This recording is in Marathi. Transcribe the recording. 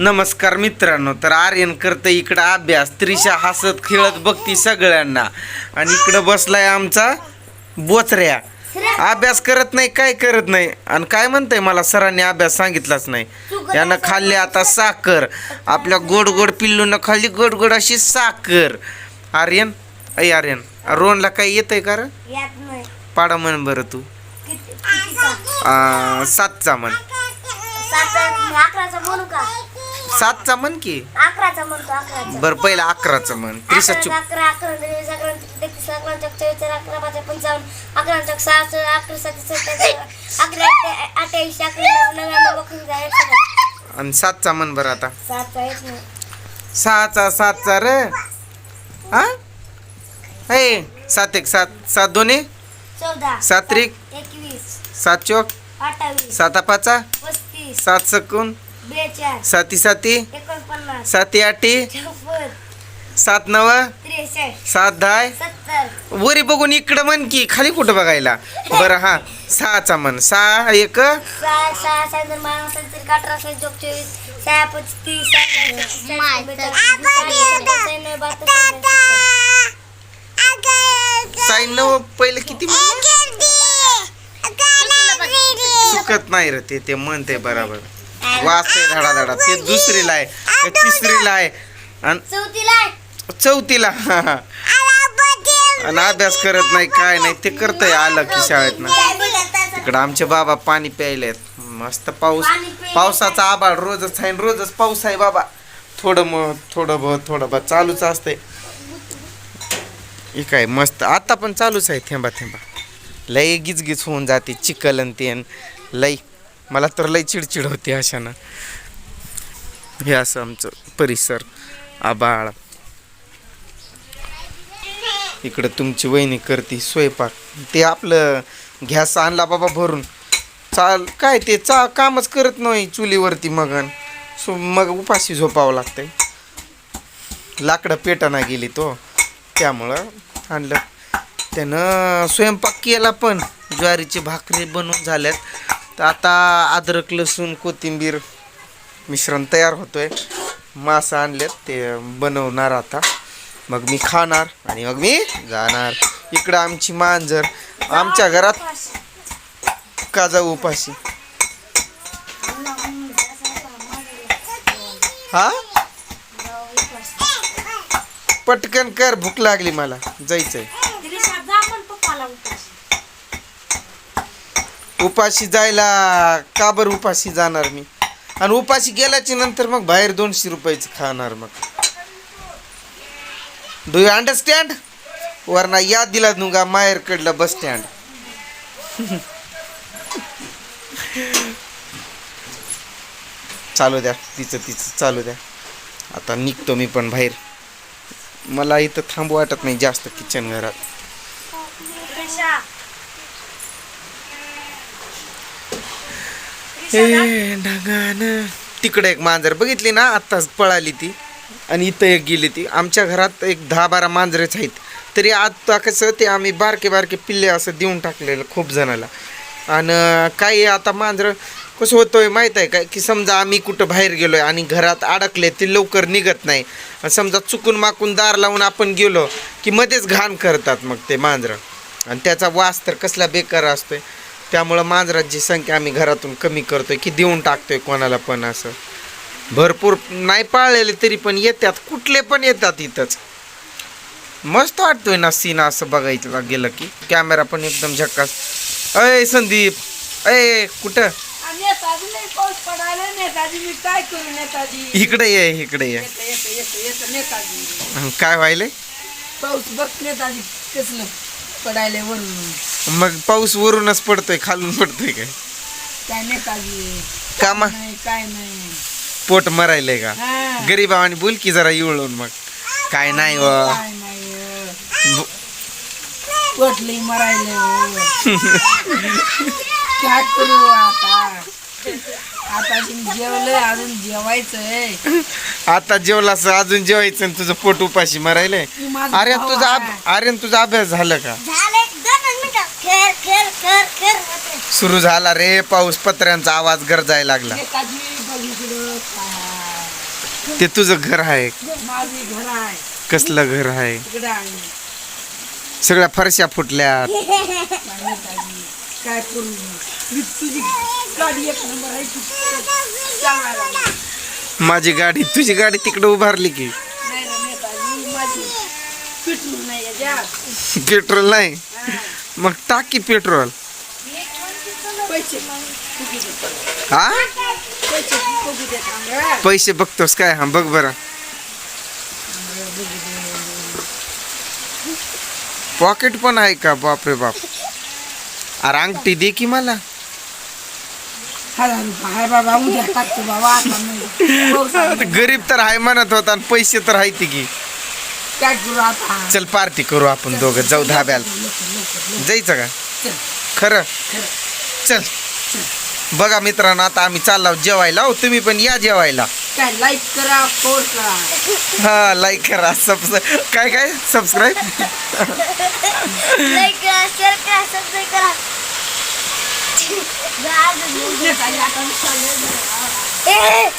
नमस्कार मित्रांनो तर आर्यन करतं इकडं अभ्यास. त्रिशा हसत खेळत बघती सगळ्यांना. आणि इकडं बसलाय आमचा बोचऱ्या. अभ्यास करत नाही काय करत नाही. आणि काय म्हणतंय मला सरांनी अभ्यास सांगितलाच नाही. यानं खाल्ली आता साखर. आपल्या गोड गोड पिल्लूनं खाल्ली गोड गोड अशी साखर. आर्यन? ऐ आर्यन रोहनला काही येतंय का पाडा म्हण बरं तू. सातचा म्हण. सातचा म्हण की? अकराचा म्हणतो अकराचा. बरं पहिला अकराचं म्हण. अकरा अकरा दोन अकरा तेहतीस अकरा अकरा पाच पंचावन्न अकरा चौक सहाशे अकरा सत्तावीस नव्याण्णव आणि सातचा म्हण बरं आता. सातचा येत नाही सहाचा सातचा रे. हा? सात एक सात सात दोन्ही? चौदा सात त्रिक एकवीस सात चौक. अठ्ठावीस साता पाचा पस्तीस सात सकून. साती साती साती आठी सात नव सात दहा वरी बघून इकडं म्हण की खाली कुठं बघायला बरं हा सहाचा म्हण सहा एक. साईन नव पहिलं किती म्हणलं? चुकत नाही रे ते म्हणते बरोबर वाचते धडा धडा ते दुसरीला आहे. ते तिसरीला आहे. आणि चौथीला आहे. आणि अभ्यास करत नाही काय नाही. ते करतंय आलं की शाळेत ना इकडं आमचे बाबा पाणी प्यायलेत मस्त पाऊस. पावसाचा आबाळ रोजच आहे रोजच पाऊस आहे बाबा. थोडं मग थोडं बहुत थोडं बहुत चालूच असतंय. हे काय मस्त. आता पण चालूच आहे थेंबा थेंबा लय गिजगिज होऊन जाते चिकल आणि ते लय. मला तर लय चिडचिड होती अशानं. हे असं आमचं परिसर आबाळ. इकडं तुमची वहिनी करते स्वयंपाक. ते आपलं गॅस आणला बाबा भरून. चाल काय ते चा कामच करत नाही चुलीवरती मगन. सो मग उपाशी झोपावं लागतंय. लाकडं पेटाना गेली तो. त्यामुळं आणलं. त्यानं स्वयंपाक केला पण. ज्वारीची भाकरी बनवून झाल्यात. तर आता अद्रक लसूण कोथिंबीर मिश्रण तयार होतोय. मासा आणलेत ते बनवणार आता. मग मी खाणार आणि मग मी जाणार. इकडं आमची मांजर. आमच्या घरात का जाऊ उपाशी. हा? पटकन कर भूक लागली मला. जायचंय. उपाशी जायला का बरं उपाशी जाणार मी? आणि उपाशी गेल्याच्यानंतर मग बाहेर दोनशे रुपयाचं खाणार मग. डू यू अंडरस्टँड वरना याद दिला नुगा माहेर कडलं बस स्टँड चालू द्या तिचं तिचं चालू द्या. आता निघतो मी पण बाहेर. मला इथं थांबू वाटत नाही जास्त किचन घरात. हो, ढगानं. तिकडे एक मांजर बघितली ना आत्ताच पळाली ती. आणि इथं एक गेली ती. आमच्या घरात एक दहा बारा मांजरेच आहेत. तरी आता कसं ते आम्ही बारके बारके पिल्ले असं देऊन टाकलेलं खूप जणाला. आणि काही आता मांजरं? कसं होतंय माहीत आहे का की समजा आम्ही कुठं बाहेर गेलो आहे आणि घरात अडकले ते लवकर निघत नाही. आणि समजा चुकून माकून दार लावून आपण गेलो की मध्येच घाण करतात मग ते मांजरं. आणि त्याचा वास तर कसला बेकार असतोय. त्यामुळं मांजराची संख्या आम्ही घरातून कमी करतोय की देऊन टाकतोय कोणाला पण असं. भरपूर नाही पाळलेले तरी पण येतात कुठले पण येतात इथंच. मस्त वाटतोय ना सीन असं बघायचं गेलं की. कॅमेरा पण एकदम झक्कास अय संदीप अय कुठं? इकडे ये इकडे ये. काय व्हायलंय? पाऊस बघ नेताजी कसलं पडायला वरून. मग पाऊस वरूनच पडतोय खालून पडतोय काय? काय नेताजी कामा? नाही काय नाही. पोट मरायलंय का? हा. गरीबावानी बोल की जरा इवळून मग. काय नाही व. काय नाही ब- पोटली मरायला काय करू आता? अजून जेवायचंय. आता जेवलास अजून जेवायचं आणि तुझं पोट उपाशी मरायलंय. माझं अरे भाऊ तुझा आहे. अभ- अरे तुझा अभ्यास झालं का? झाले. सुरू झाला रे पाऊस पत्र्यांचा आवाज गरजायला लागला. ते तुझं घर आहे. कसलं घर आहे? सगळ्या फरशा चालवायला माझी गाडी तुझी गाडी तिकडे उभारली की. पेट्रोल नाही मग टाकी पेट्रोल. हा? पैसे बघतोस काय? हा बघ बरं. पॉकेट पण आहे का? बापरे बाप. अरे अंगठी दे की मला. हो. गरीब तर आहे म्हणत होता आणि पैसे तर आहे ती की. चल पार्टी करू आपण दोघं. जाऊ धाब्याला. जायचं का? खरं. चल. बघा मित्रांनो आता आम्ही चाललो जेवायला. हो तुम्ही पण या जेवायला. काय लाईक करा कोड करा. हा लाईक करा सबस्क्राईब काय काय? सबस्क्राईब लाईक करा शेअर सबस्क्राईब. ए,